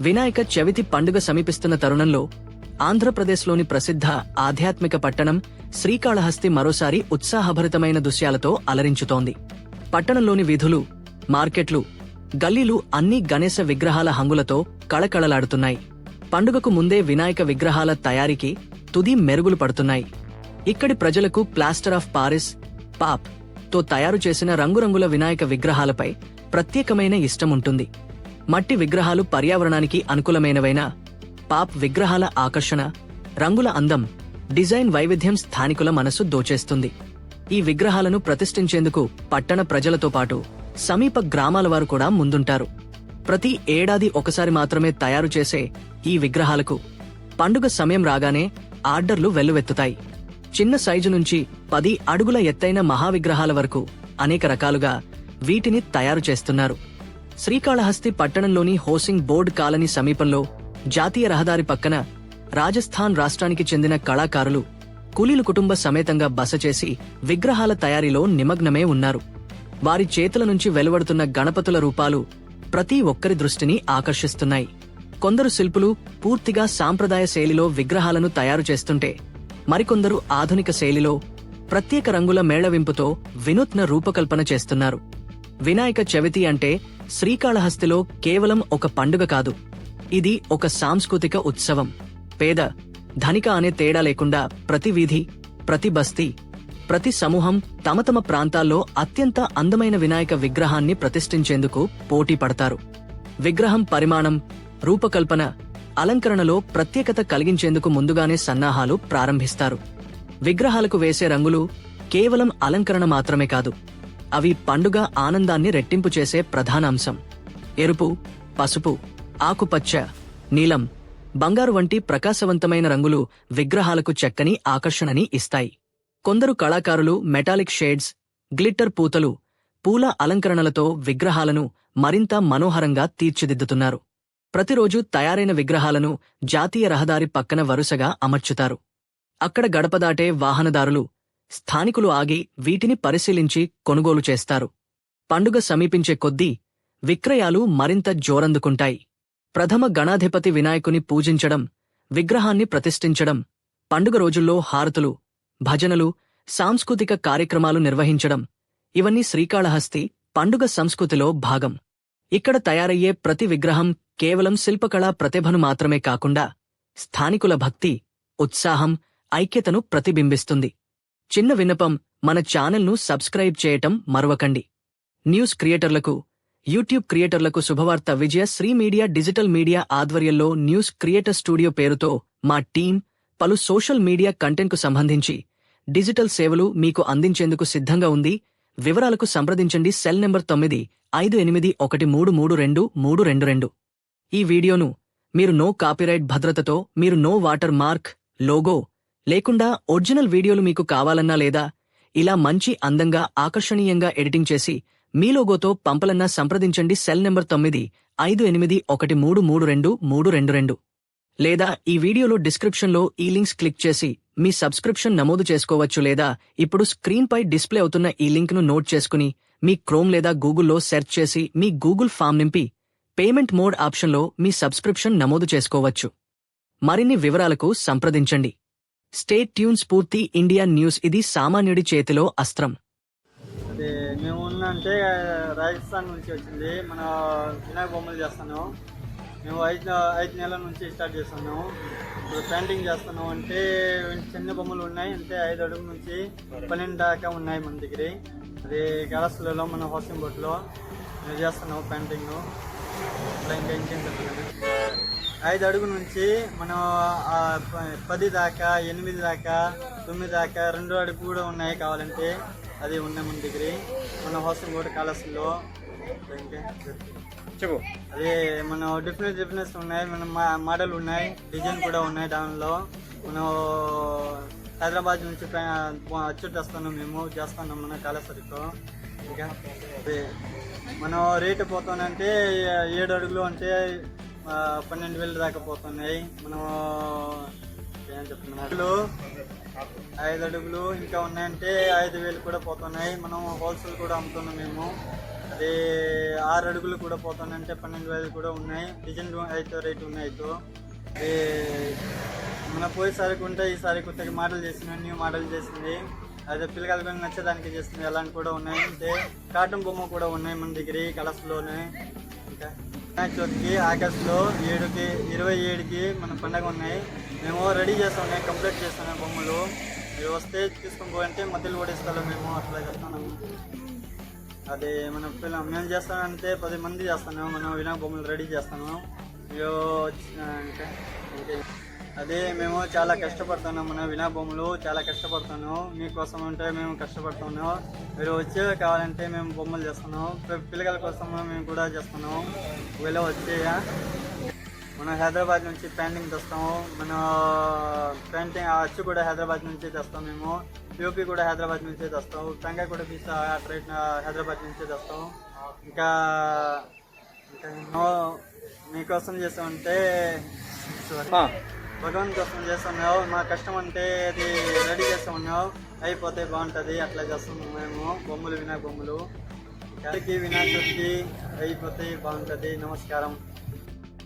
వినాయక చవితి పండుగ సమీపిస్తున్న తరుణంలో ఆంధ్రప్రదేశ్లోని ప్రసిద్ధ ఆధ్యాత్మిక పట్టణం శ్రీకాళహస్తి మరోసారి ఉత్సాహభరితమైన దృశ్యాలతో అలరించుతోంది. పట్టణంలోని వీధులు మార్కెట్లు గల్లీలు అన్ని గణేశ విగ్రహాల హంగులతో కళకళలాడుతున్నాయి. పండుగకు ముందే వినాయక విగ్రహాల తయారీకి తుది మెరుగులు పడుతున్నాయి. ఇక్కడి ప్రజలకు ప్లాస్టర్ ఆఫ్ పారిస్ పాప్తో తయారు చేసిన రంగురంగుల వినాయక విగ్రహాలపై ప్రత్యేకమైన ఇష్టం ఉంటుంది మట్టి విగ్రహాలు పర్యావరణానికి అనుకూలమైనవైన పాప్ విగ్రహాల ఆకర్షణ రంగుల అందం డిజైన్ వైవిధ్యం స్థానికుల మనసు దోచేస్తుంది. ఈ విగ్రహాలను ప్రతిష్ఠించేందుకు పట్టణ ప్రజలతో పాటు సమీప గ్రామాల వారు కూడా ముందుంటారు. ప్రతి ఏడాది ఒకసారి మాత్రమే తయారు చేసే ఈ విగ్రహాలకు పండుగ సమయం రాగానే ఆర్డర్లు వెల్లువెత్తుతాయి. చిన్న సైజు నుంచి పది అడుగుల ఎత్తైన మహావిగ్రహాల వరకు అనేక రకాలుగా వీటిని తయారు చేస్తున్నారు. శ్రీకాళహస్తి పట్టణంలోని హోసింగ్ బోర్డ్ కాలనీ సమీపంలో జాతీయ రహదారి పక్కన రాజస్థాన్ రాష్ట్రానికి చెందిన కళాకారులు కూలీలు కుటుంబ సమేతంగా బస చేసి విగ్రహాల తయారీలో నిమగ్నమే ఉన్నారు. వారి చేతుల నుంచి వెలువడుతున్న గణపతుల రూపాలు ప్రతి ఒక్కరి దృష్టిని ఆకర్షిస్తున్నాయి. కొందరు శిల్పులు పూర్తిగా సాంప్రదాయ శైలిలో విగ్రహాలను తయారు చేస్తుంటే మరికొందరు ఆధునిక శైలిలో ప్రత్యేక రంగుల మేళవింపుతో వినూత్న రూపకల్పన చేస్తున్నారు. వినాయక చవితి అంటే శ్రీకాళహస్తిలో కేవలం ఒక పండుగ కాదు. ఇది ఒక సాంస్కృతిక ఉత్సవం. పేద ధనిక అనే తేడా లేకుండా ప్రతి వీధి ప్రతి బస్తీ ప్రతి సమూహం తమ తమ ప్రాంతాల్లో అత్యంత అందమైన వినాయక విగ్రహాన్ని ప్రతిష్ఠించేందుకు పోటీ పడతారు. విగ్రహం పరిమాణం రూపకల్పన అలంకరణలో ప్రత్యేకత కలిగించేందుకు ముందుగానే సన్నాహాలు ప్రారంభిస్తారు. విగ్రహాలకు వేసే రంగులు కేవలం అలంకరణ మాత్రమే కాదు అవి పండుగ ఆనందాన్ని రెట్టింపు చేసే ప్రధాన అంశం. ఎరుపు పసుపు ఆకుపచ్చ నీలం బంగారు వంటి ప్రకాశవంతమైన రంగులు విగ్రహాలకు చక్కని ఆకర్షణని ఇస్తాయి. కొందరు కళాకారులు మెటాలిక్ షేడ్స్ గ్లిట్టర్ పూతలు పూల అలంకరణలతో విగ్రహాలను మరింత మనోహరంగా తీర్చిదిద్దుతున్నారు. ప్రతిరోజు తయారైన విగ్రహాలను జాతీయ రహదారి పక్కన వరుసగా అమర్చుతారు. అక్కడ గడపదాటే వాహనదారులు స్థానికులు ఆగి వీటిని పరిశీలించి కొనుగోలు చేస్తారు. పండుగ సమీపించే కొద్దీ విక్రయాలు మరింత జోరందుకుంటాయి. ప్రథమ గణాధిపతి వినాయకుని పూజించడం విగ్రహాన్ని ప్రతిష్ఠించడం పండుగ రోజుల్లో హారతులు భజనలు సాంస్కృతిక కార్యక్రమాలు నిర్వహించడం ఇవన్నీ శ్రీకాళహస్తి పండుగ సంస్కృతిలో భాగం. ఇక్కడ తయారయ్యే ప్రతి విగ్రహం కేవలం శిల్పకళా ప్రతిభను మాత్రమే కాకుండా స్థానికుల భక్తి ఉత్సాహం ఐక్యతను ప్రతిబింబిస్తుంది. చిన్న విన్నపం మన ఛానల్ను సబ్స్క్రైబ్ చేయటం మరవకండి. న్యూస్ క్రియేటర్లకు యూట్యూబ్ క్రియేటర్లకు శుభవార్త Vijaya Sri media digital media ఆధ్వర్యంలో న్యూస్ క్రియేటర్ స్టూడియో పేరుతో మా టీం పలు సోషల్ మీడియా కంటెంట్కు సంబంధించి డిజిటల్ సేవలు మీకు అందించేందుకు సిద్ధంగా ఉంది. వివరాలకు సంప్రదించండి సెల్ నెంబర్ తొమ్మిది ఐదు ఎనిమిది ఒకటి మూడు మూడు రెండు మూడు రెండు రెండు. ఈ వీడియోను మీరు నో కాపీరైట్ భద్రతతో మీరు నో వాటర్ మార్క్ లోగో లేకుండా ఒరిజినల్ వీడియోలు మీకు కావాలన్నా లేదా ఇలా మంచి అందంగా ఆకర్షణీయంగా ఎడిటింగ్ చేసి మీ లోగోతో పంపలన్నా సంప్రదించండి సెల్ నెంబర్ తొమ్మిది ఐదు ఎనిమిది ఒకటి మూడు మూడు రెండు మూడు రెండు రెండు. లేదా ఈ వీడియోలో డిస్క్రిప్షన్లో ఈ లింక్స్ క్లిక్ చేసి మీ సబ్స్క్రిప్షన్ నమోదు చేసుకోవచ్చు లేదా ఇప్పుడు స్క్రీన్పై డిస్ప్లే అవుతున్న ఈ లింక్ను నోట్ చేసుకుని మీ క్రోమ్ లేదా గూగుల్లో సెర్చ్ చేసి మీ గూగుల్ ఫామ్ నింపి పేమెంట్ మోడ్ ఆప్షన్లో మీ సబ్స్క్రిప్షన్ నమోదు చేసుకోవచ్చు. మరిన్ని వివరాలకు సంప్రదించండి. Stay tune Spoorthi India news ఇది సామాన్యుడి చేతిలో అస్త్రం. అదే మేము ఉన్న అంటే రాజస్థాన్ నుంచి వచ్చింది. మన వినాయక బొమ్మలు చేస్తున్నాం. మేము ఐదు ఐదు నెలల నుంచి స్టార్ట్ చేస్తున్నాము ఇప్పుడు పెయింటింగ్ చేస్తున్నాం. అంటే చిన్న బొమ్మలు ఉన్నాయి. అంటే ఐదు అడుగు నుంచి పన్నెండు దాకా ఉన్నాయి మన దగ్గర. అది గలస్లలో మన హౌసింగ్ బొట్లో మేము చేస్తున్నాము పెయింటింగ్. ఇంకా ఇంకేం చెప్పలేదు ఐదు అడుగు నుంచి మనం పది దాకా ఎనిమిది దాకా తొమ్మిది దాకా రెండు అడుగు కూడా ఉన్నాయి కావాలంటే అది ఉన్నాయి మన దగ్గర. మన హాస్టల్ కూడా కాలేజీలో చెప్పు. అదే మన డిఫరెంట్ డిఫరెన్స్ ఉన్నాయి మన మా- మోడల్ ఉన్నాయి డిజైన్ కూడా ఉన్నాయి దానిలో. మనం హైదరాబాద్ నుంచి వస్తున్నాం మేము చేస్తున్నాం మన కాళేశ్వరితో ఇంకా అదే. మనం రేటు పోతానంటే ఏడు అడుగులు అంటే పన్నెండు వేలు దాకా పోతున్నాయి. మనం ఏం చెప్తున్నాడు ఐదు అడుగులు. ఇంకా ఉన్నాయంటే ఐదు వేలు కూడా పోతున్నాయి. మనం హోల్సేల్ కూడా అమ్ముతున్నాం మేము. అది ఆరు అడుగులు కూడా పోతున్నాయంటే పన్నెండు వేలు కూడా ఉన్నాయి. డిజైన్ అయితే రేటు ఉన్నాయి అయితే. అదే మన పోయేసరికి ఉంటే ఈసారి కొత్తగా మోడల్ చేసిన న్యూ మోడల్ చేసింది అదే పిల్లకాయలు కూడా నచ్చేదానికి చేసింది అలాంటి కూడా ఉన్నాయి. అంటే కాటన్ బొమ్మ కూడా ఉన్నాయి మన దగ్గర కలర్స్లోనే. వినాయక చవితికి ఆగస్టులో ఏడుకి ఇరవై ఏడుకి మన పండగ ఉన్నాయి. మేము రెడీ చేస్తున్నాం కంప్లీట్ చేస్తున్నాం బొమ్మలు. మీరు వస్తే తీసుకొని పోయంటే మధ్యలో ఓడిస్తాలో మేము అట్లా చేస్తున్నాము అది మన పిల్ల మేము చేస్తామంటే పది మంది చేస్తాను మనం వినాయక బొమ్మలు రెడీ చేస్తాను. ఇంకా ఇంకా అదే మేము చాలా కష్టపడుతున్నాం మన వినాభూములు బొమ్మలు చాలా కష్టపడుతున్నాం. మీకోసం అంటే మేము కష్టపడుతున్నాం. మీరు వచ్చే కావాలంటే మేము బొమ్మలు చేస్తున్నాం. పిల్లల కోసం మేము కూడా చేస్తున్నాం. ఒకవేళ వచ్చే మనం హైదరాబాద్ నుంచి పెయింటింగ్ తెస్తాము మన పెయింటింగ్ ఆ అచ్చు కూడా హైదరాబాద్ నుంచి తెస్తాం మేము. యూపీ కూడా హైదరాబాద్ నుంచే తెస్తాం. టెంకాయ కూడా పీస్ ట్రైట్ హైదరాబాద్ నుంచే తెస్తాం. ఇంకా ఇంకా మీకోసం చేస్తామంటే sorry. ఆ, కోసం చేస్తున్నావు మా కష్టం అంటే అది రెడీ చేస్తున్నావు అయిపోతే బాగుంటుంది అట్లా చేస్తున్నాం మేము బొమ్మలు వినాయక బొమ్మలు. వినాయకుడికి వినాయక అయిపోతే బాగుంటుంది. నమస్కారం.